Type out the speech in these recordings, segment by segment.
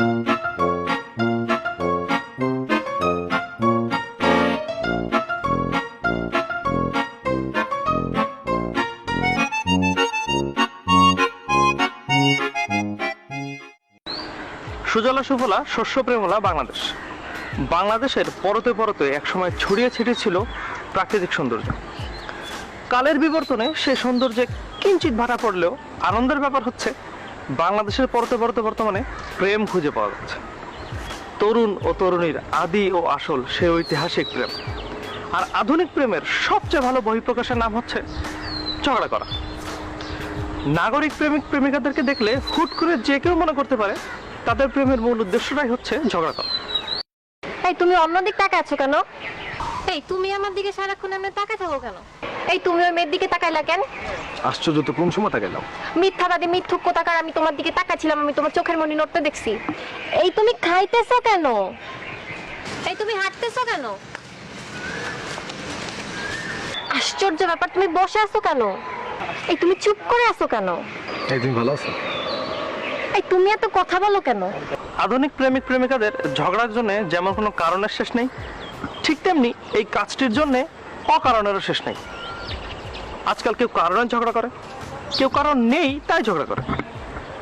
সুজলা সুফলা, শস্য প্রেমলা বাংলাদেশ। বাংলাদেশের পরতে পরতে একসময় ছড়িয়ে ছিটিয়ে ছিল প্রাকৃতিক সৌন্দর্য। কালের বিবর্তনে সেই সৌন্দর্যে কিঞ্চিত ভাটা পড়লেও আনন্দের ব্যাপার হচ্ছে বাংলাদেশের পরতে পরতে বর্তমানে প্রেম খুঁজে পাওয়া যাচ্ছে। তরুণ ও তরুণীর আদি ও আসল সে ঐতিহাসিক প্রেম। আর আধুনিক প্রেমের সবচেয়ে ভালো বহিঃপ্রকাশের নাম হচ্ছে ঝগড়া করা। নাগরিক প্রেমিক প্রেমিকাদেরকে দেখলে হুট করে যে কেউ মনে করতে পারে, তাদের প্রেমের মূল উদ্দেশ্যটাই হচ্ছে ঝগড়া করা। তুমি অন্যদিক তাকে আছো কেন? এই তুমি আমার দিকে সারাক্ষণ এমনি তাকায় থাকো কেন? এই তুমি ওই মেয়ের দিকে তাকাইলা কেন? আশ্চর্য তো কোন সময় গেলাম মিথ্যাবাদী মিথ্যুক কোথাকার আমি তোমার দিকে তাকাচ্ছিলাম আমি তোমার চোখের মনি নড়তে দেখছি। এই তুমি খাইতেছো কেন? এই তুমি হাঁটতেছো কেন? আশ্চর্য ব্যাপার তুমি বসে আছো কেন? এই তুমি চুপ করে আছো কেন? এই তুমি ভালো আছো? এই তুমি এত কথা বলো কেন? আধুনিক প্রেমিক প্রেমিকাদের ঝগড়ার জন্য যেমন কোনো কারণের শেষ নেই ঠিক তেমনি এই কাজটির জন্য অকারণেরও শেষ নেই। আজকাল কেউ কারণে ঝগড়া করে, কেউ কারণ নেই তাই ঝগড়া করে,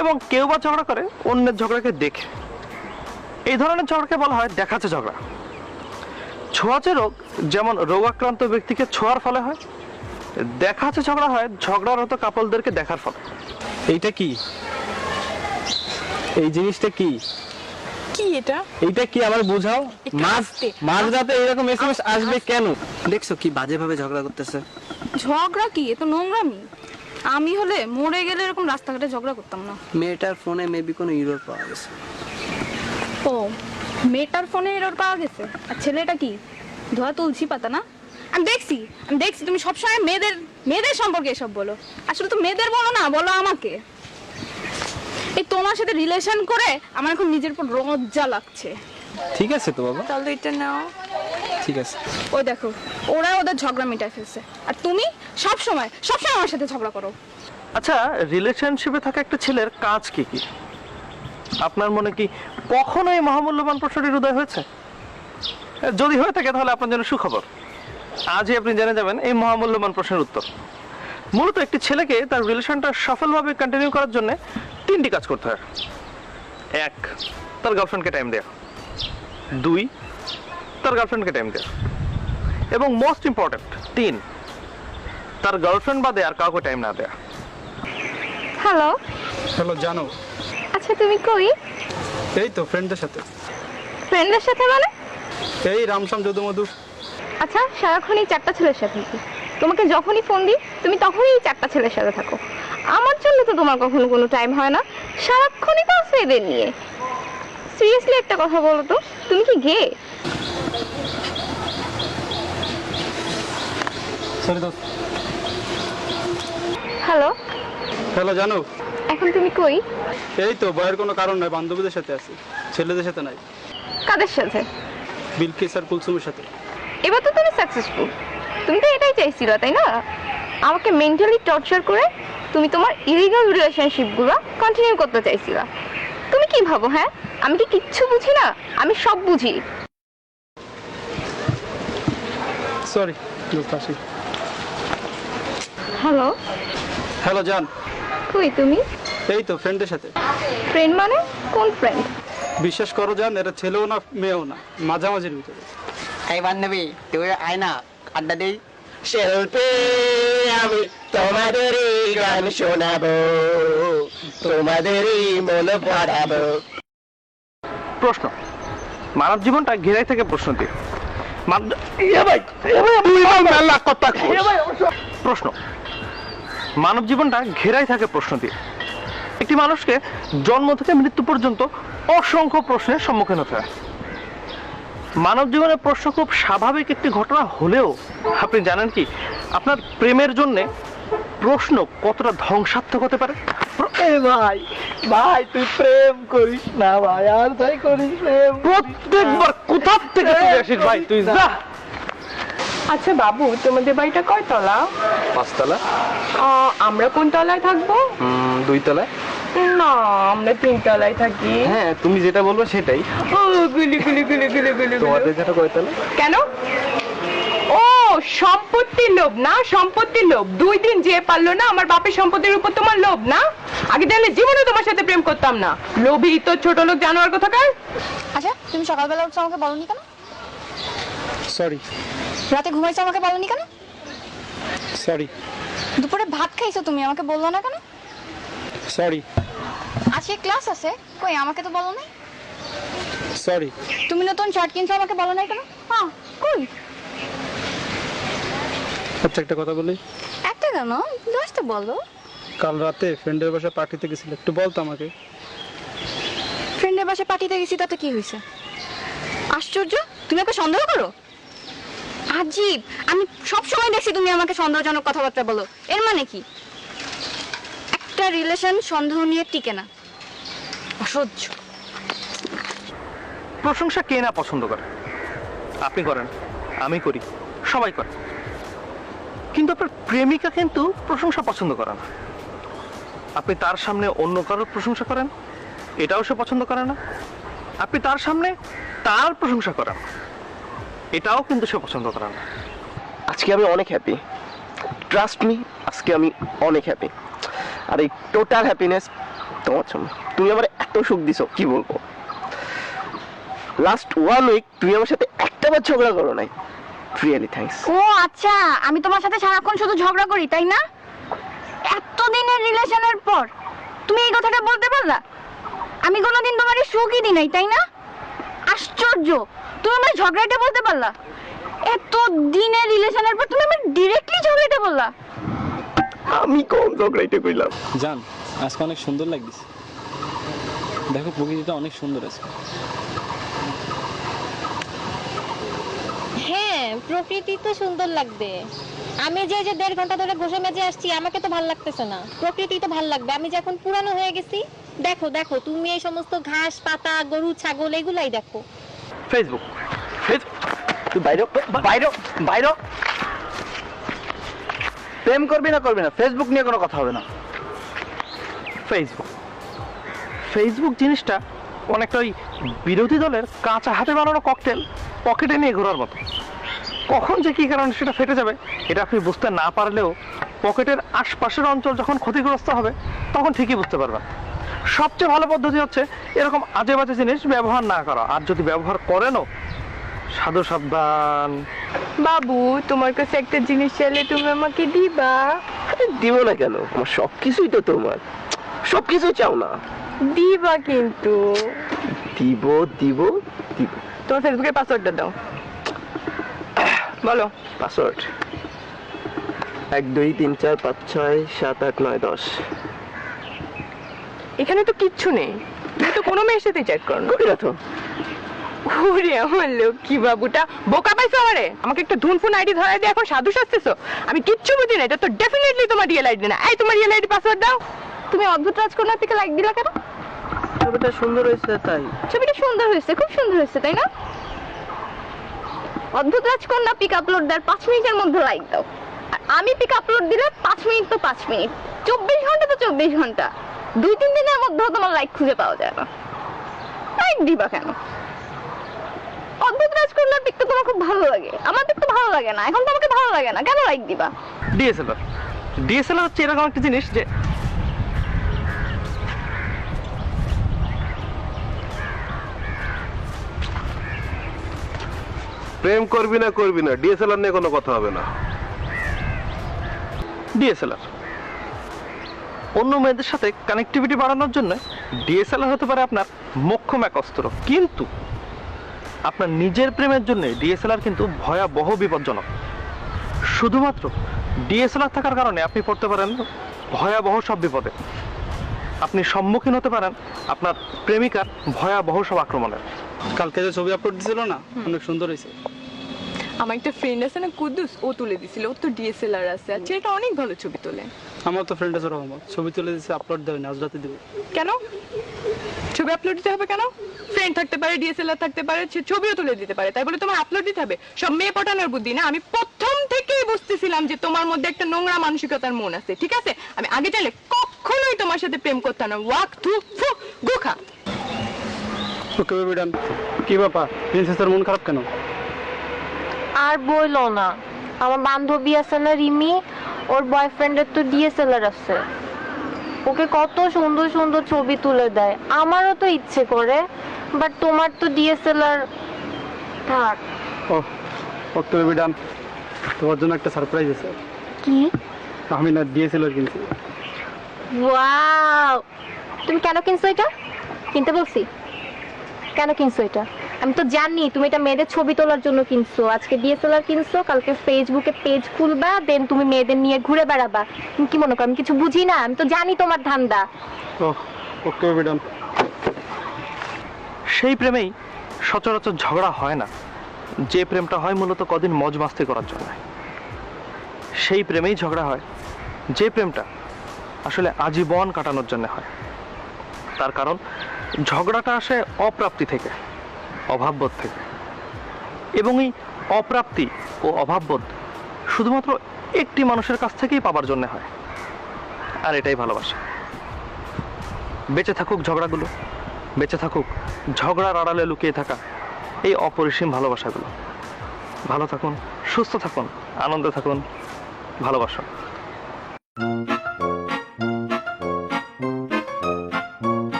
এবং কেউ বা ঝগড়া করে অন্যের ঝগড়াকে দেখে। এই ধরনের ঝগড়াকে বলা হয় দেখাচ্ছে ঝগড়া। ছোঁয়াচে রোগ যেমন রোগাক্রান্ত ব্যক্তিকে ছোঁয়ার ফলে হয়, দেখাচ্ছে ঝগড়া হয় ঝগড়ারত কাপলদেরকে দেখার ফলে। এইটা কি? এই জিনিসটা কি? কি এটা? এইটা কি আবার বোঝাও? মাঝ আস্তে। এরকম এসএমএস আসবে কেন? দেখছ কি বাজে ভাবে ঝগড়া করতেছে। ঝগড়া কি? এ তো নোংরামি। আমি হলে মরে গেলে এরকম রাস্তাঘাটে ঝগড়া করতাম না। মেয়েটার ফোনে মেবি কোনো ইউরোপ পাওয়া গেছে। ও মেয়েটার ফোনে এরর পাওয়া গেছে? আর ছেলেটা কি? ধোয়া তুলসী পাতা না? আমি দেখছি আমি দেখছি। তুমি সবসময় মেয়েদের মেয়েদের সম্পর্কে এসব বলো। আসলে তো মেয়েদের বলো না বলো আমাকে। এই তোমার সাথে রিলেশন করে আমার এখন নিজের উপর লজ্জা লাগছে। ঠিক আছে তো বাবা। তাহলে এটা নাও। ঠিক আছে। ওই দেখো ওরা ওদের ঝগড়া মিটাই ফেলছে। আর তুমি সব সময় সব সময় আমার সাথে ঝগড়া করো। আচ্ছা রিলেশনশিপে থাকা একটা ছেলের কাজ কি কি? আপনার মনে কি কখনো এই মহামূল্যবান প্রশ্নটির উদয় হয়েছে? যদি হয়ে থাকে তাহলে আপনার জন্য সুখবর। আজই আপনি জেনে যাবেন এই মহামূল্যবান প্রশ্নের উত্তর। মূলত একটি ছেলেকে তার রিলেশনটা সফলভাবে কন্টিনিউ করার জন্য তিনটি কাজ করতে হয়। এক তার গার্লফ্রেন্ডকে টাইম দেয়া। দুই তার গার্লফ্রেন্ডকে টাইম দেয়া। এবং মোস্ট ইম্পর্ট্যান্ট তিন তার গার্লফ্রেন্ড বাদে আর কাউকে টাইম না দেয়া। হ্যালো হ্যালো জানো। আচ্ছা তুমি কই? এই তো ফ্রেন্ডদের সাথে। ফ্রেন্ডের সাথে মানে? এই রামসাম যদু মধু আচ্ছা সারাক্ষণ এই চারটা ছেলের সাথে তোমাকে যখনই ফোন দিই তুমি তখনই এই চারটা ছেলের সাথে থাকো। আমার জন্য তো তোমার কখনো কোনো টাইম হয় না। সারাক্ষণই তো আছে এদের নিয়ে। সিরিয়াসলি একটা কথা বলো তো তুমি কি গে সরি দোস্ত। হ্যালো হ্যালো জানো? এখন তুমি কই? এই তো বয়ের কোনো কারণ নাই বান্ধবীদের সাথে আছি ছেলেদের সাথে নাই। কাদের সাথে? বিলকিস আর কুলসুমের সাথে। এবার তো তুমি সাকসেসফুল তুমি তো এটাই চাইছিলে তাই না? আমাকে মেন্টালি টর্চার করে তুমি তোমার ইলিগাল রিলেশনশিপগুলো কন্টিনিউ করতে চাইছিলা। তুমি কি ভাবো হ্যাঁ? আমি কি কিচ্ছু বুঝি না? আমি সব বুঝি। সরি দোস্ত হ্যালো হ্যালো জান কই তুমি? এই তো ফ্রেন্ডের সাথে। ফ্রেন্ড মানে? কোন ফ্রেন্ড বিশ্বাস করো জান এরা ছেলেও না মেয়েও না। মাঝামাঝির ভিতরে। এই বান্ধবী তুই আয় না। আড্ডা দেই। শিল্পী আমি তোমাদেরই গান শোনাবো তোমাদেরই মন পড়াবো প্রশ্ন মানব জীবনটা ঘেরাই থেকে প্রশ্ন মানব জীবনটা ঘেরাই থাকে প্রশ্ন দিয়ে একটি মানুষকে জন্ম থেকে মৃত্যু পর্যন্ত অসংখ্য প্রশ্নের সম্মুখীন হতে হয়। মানব জীবনের প্রশ্ন খুব স্বাভাবিক একটি ঘটনা হলেও আপনি জানেন কি? আপনার প্রেমের জন্য প্রশ্ন কতটা ধ্বংসাত্মক হতে পারে? ভাই ভাই তুই প্রেম করিস না ভাই আর তাই করিস প্রেম প্রত্যেকবার কোথা থেকে চলে আসিস ভাই? তুই যা। আচ্ছা বাবু তোমাদের বাড়িটা কয় তলা? পাঁচতলা। আহ, আমরা কোন তলায় থাকব? দুই তলায়। না আমরা তিনতলায় থাকি। হ্যাঁ তুমি যেটা বলব সেটাই। ও গুলি গুলি গুলি গুলি গুলি তোমাদের যেটা কয়তালে কেন? ও সম্পত্তির লোভ না সম্পত্তির লোভ। দুই দিন যে পারল না আমার বাপের সম্পত্তির উপর তোমার লোভ না? আগে জানলে জীবনে তোমার সাথে প্রেম করতাম না। লোভী তো ছোট লোক জানোয়ার কোথাকার। আচ্ছা তুমি সকালবেলা উঠছো আমাকে বলনি কেন? সরি রাতে ঘুমাইছো আমাকে বলনি কেন? সরি দুপুরে ভাত খাইছো তুমি আমাকে বলল না কেন? সরি আজকে ক্লাস আছে কই আমাকে তো বলো নাই? সরি তুমি নতুন শার্ট কিনছো আমাকে বলো নাই কেন? হ্যাঁ কই? আচ্ছা একটা কথা বলি। একটা কেন? দশটা বলো। কাল রাতে ফ্রেন্ডের বাসায় পার্টিতে গেছিল একটু বলতো আমাকে। ফ্রেন্ডের বাসায় পার্টিতে গেছি তাতে কি হয়েছে? আশ্চর্য? তুমি ওকে সন্দেহ করো? আজীব আমি সব সময় দেখছি তুমি আমাকে সন্দেহজনক কথাবার্তা বলো। এর মানে কি? একটা রিলেশন সন্দেহ নিয়ে টিকে না। অসহ্য। প্রশংসা কে না পছন্দ করে? আপনি করেন আমি করি সবাই করে। কিন্তু আপনার প্রেমিকা কিন্তু প্রশংসা পছন্দ করে না। আপনি তার সামনে অন্য কারোর প্রশংসা করেন? এটাও সে পছন্দ করে না। আপনি তার সামনে তার প্রশংসা করেন। এটাও কিন্তু সে পছন্দ করে না। আজকে আমি অনেক হ্যাপি ট্রাস্ট মি আজকে আমি অনেক হ্যাপি আর এই টোটাল হ্যাপিনেস তোমার জন্য। তুমি আমার এত সুখ দিছো, কি বলব? লাস্ট ওয়ান উইক তুমি আমার সাথে একটা বার ঝগড়া করো নাই। রিয়েলি থ্যাঙ্কস ও আচ্ছা আমি তোমার সাথে সারাক্ষণ শুধু ঝগড়া করি তাই না? এতদিনের রিলেশনের পর তুমি এই কথাটা বলতে পারলা? আমি কোনোদিন তোমার সুখই দিই নাই তাই না? আশ্চর্য! তুমি আমার ঝগড়াটা বলতে পারলা? এত দিনের রিলেশনের পর তুমি আমার ডিরেক্টলি ঝগড়াটা বললা? আমি কম ঝগড়াইতে কইলাম? জান আজকে অনেক সুন্দর লাগছে দেখো প্রকৃতিটা অনেক সুন্দর আছে হ্যাঁ প্রকৃতি তো সুন্দর লাগবে। আমি যে যে দেড় ঘণ্টা ধরে ঘষে মেজে আসছি, আমাকে তো ভালো লাগতেছে না। প্রকৃতি তো ভালো লাগবে। আমি যখন পুরানো হয়ে গেছি, দেখো দেখো, তুমি এই সমস্ত ঘাস, পাতা, গরু, ছাগল, এগুলাই দেখো। ফেসবুক বাইরে বাইরে বাইরে প্রেম করবি না করবি না ফেসবুক নিয়ে কোনো কথা হবে না। ফেসবুক ফেসবুক জিনিসটা অনেকটা ওই বিরোধী দলের কাঁচা হাতে বানানো ককটেল পকেটে নিয়ে ঘোরার মতো। কখন যে কী কারণে সেটা ফেটে যাবে এটা আপনি বুঝতে না পারলেও পকেটের আশপাশের অঞ্চল যখন ক্ষতিগ্রস্ত হবে তখন ঠিকই বুঝতে পারবেন। সবচেয়ে ভালো পদ্ধতি হচ্ছে এরকম আজে বাজে জিনিস ব্যবহার না করা। আর যদি ব্যবহার করেনও সাধু সাবধান। বাবু তোমার কাছে একটা জিনিস চাইলে তুমি আমাকে দিবা। দিব না কেন? আমার সব কিছুই তো তোমার। সব কিছু চাও না। দিবা কিন্তু। দিব দিব দিব। তোমার ফেসবুকের পাসওয়ার্ডটা দাও। বলো। পাসওয়ার্ড এক দুই তিন চার পাঁচ ছয় সাত আট নয় দশ। এখানে তো কিচ্ছু নেই। তুমি তো কোনো মেয়ের সাথে চ্যাট করো না। তো ওরে আমার লক্ষ্মী বাবুটা বোকা পাইছো আমারে? আমাকে একটা ধুন ফোন আইডি ধরাই দিয়ে এখন সাধু সাজতেছো? আমি কিচ্ছু বুঝি না এটা তো ডেফিনেটলি তোমার রিয়েল আইডি না। এই তোমার রিয়েল আইডি পাসওয়ার্ড দাও। তুমি অদ্ভুত রাজকন্যার থেকে লাইক দিলা কেন? ছবিটা সুন্দর হয়েছে তাই। ছবিটা সুন্দর হয়েছে খুব সুন্দর হয়েছে তাই না? অদ্ভুত রাজকন্যা পিক আপলোড দেওয়ার পাঁচ মিনিটের মধ্যে লাইক দাও। আর আমি পিক আপলোড দিলে পাঁচ মিনিট তো পাঁচ মিনিট। চব্বিশ ঘণ্টা তো চব্বিশ ঘণ্টা। দুই তিন দিনের মধ্যেও তোমার লাইক খুঁজে পাওয়া যায় না। লাইক দিবা কেন? অদ্ভুত রাজকন্যার পিক তো তোমার খুব ভালো লাগে। আমার পিক তো ভালো লাগে না। এখন তো আমাকে ভালো লাগে না। কেন লাইক দিবা? ডিএসএলআর ডিএসএলআর হচ্ছে এরকম একটা জিনিস যে প্রেম করবি না করবি না ডিএসএলআর নিয়ে কোনো কথা হবে না। ডিএসএলআর অন্য মেয়েদের সাথে কানেক্টিভিটি বাড়ানোর জন্য ডিএসএলআর হতে পারে আপনার মোক্ষম এক অস্ত্র। কিন্তু আপনার নিজের প্রেমের জন্য ডিএসএলআর কিন্তু ভয়াবহ বিপজ্জনক। শুধুমাত্র ডিএসএলআর থাকার কারণে আপনি পড়তে পারেন ভয়াবহ সব বিপদে। আপনি সম্মুখীন হতে পারেন আপনার প্রেমিকার ভয়াবহ সব আক্রমণের কালকে যে ছবি আপলোড দিছিল না অনেক সুন্দর হয়েছে আমার একটা ফ্রেন্ড আছে না কুদ্দুস ও তুলে দিছিল ওর তো ডিএসএলআর আছে আর ছেলেটা অনেক ভালো ছবি তোলে। আমার তো ফ্রেন্ড আছে রহমত ছবি তুলে দিচ্ছে আপলোড দেবে না আজ রাতে দেবে। কেন? ছবি আপলোড দিতে হবে কেন? ফ্রেন্ড থাকতে পারে ডিএসএলআর থাকতে পারে সে ছবিও তুলে দিতে পারে। তাই বলে তোমার আপলোড দিতে হবে। সব মেয়ে পটানোর বুদ্ধি না? আমি প্রথম থেকেই বুঝতেছিলাম যে তোমার মধ্যে একটা নোংরা মানসিকতার মন আছে ঠিক আছে? আমি আগে চাইলে কখনো কখনোই তোমার সাথে প্রেম করতাম না। ওয়াক থু ফু গোখা ওকে বেবি কি ব্যাপার? প্রিন্সেসের মন খারাপ কেন? আর বইলো না। আমার বান্ধবী আছে না রিমি ওর বয়ফ্রেন্ডের তো ডিএসএলআর আছে। ওকে কত সুন্দর সুন্দর ছবি তুলে দেয়। আমারও তো ইচ্ছে করে বাট তোমার তো ডিএসএলআর থাক। ও ওকে বেবি ডান তোমার জন্য একটা সারপ্রাইজ আছে। কি? আমি না ডিএসএলআর কিনছি। ওয়াও! তুমি কেন কিনছো এটা? কিনতে বলছি। কেন কিনছো এটা? আমি তো জানি, তুমি এটা মেয়েদের ছবি তোলার জন্য কিনছো। আজকে ডিএসএলআর কিনছো, কালকে ফেসবুকে পেজ খুলবা দেন তুমি মেয়েদের নিয়ে ঘুরে বেড়াবা। তুমি কি মনে করো, আমি কিছু বুঝি না? আমি তো জানি তোমার ধান্দা। ওকে ডান সেই প্রেমেই সচরাচর ঝগড়া হয় না। যে প্রেমটা হয় মূলত কদিন মজ মাস্তি করার জন্য। সেই প্রেমেই ঝগড়া হয়। যে প্রেমটা আসলে আজীবন কাটানোর জন্য হয়। তার কারণ, ঝগড়াটা আসে অপ্রাপ্তি থেকে। অভাববোধ থেকে। এবং এই অপ্রাপ্তি ও অভাববোধ শুধুমাত্র একটি মানুষের কাছ থেকেই পাবার জন্য হয়। আর এটাই ভালোবাসা। বেঁচে থাকুক ঝগড়াগুলো, বেঁচে থাকুক ঝগড়ার আড়ালে লুকিয়ে থাকা এই অপরিসীম ভালোবাসাগুলো। ভালো থাকুন, সুস্থ থাকুন, আনন্দে থাকুন, ভালোবাসুন।